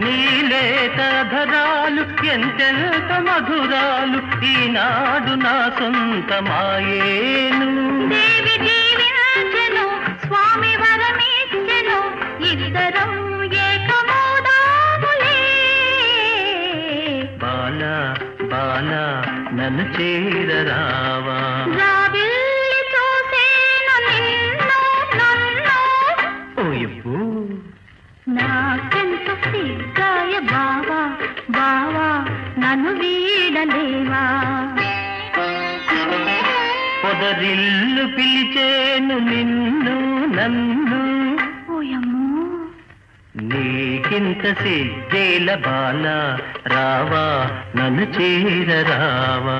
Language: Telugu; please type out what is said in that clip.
నీలేత ధరాలు ఎంతెంత మధురాలు ఈనాడు నా సొంతమాయేను దేవి జీవించెను స్వామి వరమిచ్చెను నన్ను చేరరావా. నాకెంత సిగ్గాయ బావా బావా నన్ను వీడలేవా? పొదరిల్లు పిలిచేను నిన్ను నన్ను. ఓయమ్మో. నీకింత సిగ్గేల బాల రావా నన్ను చేరరావా.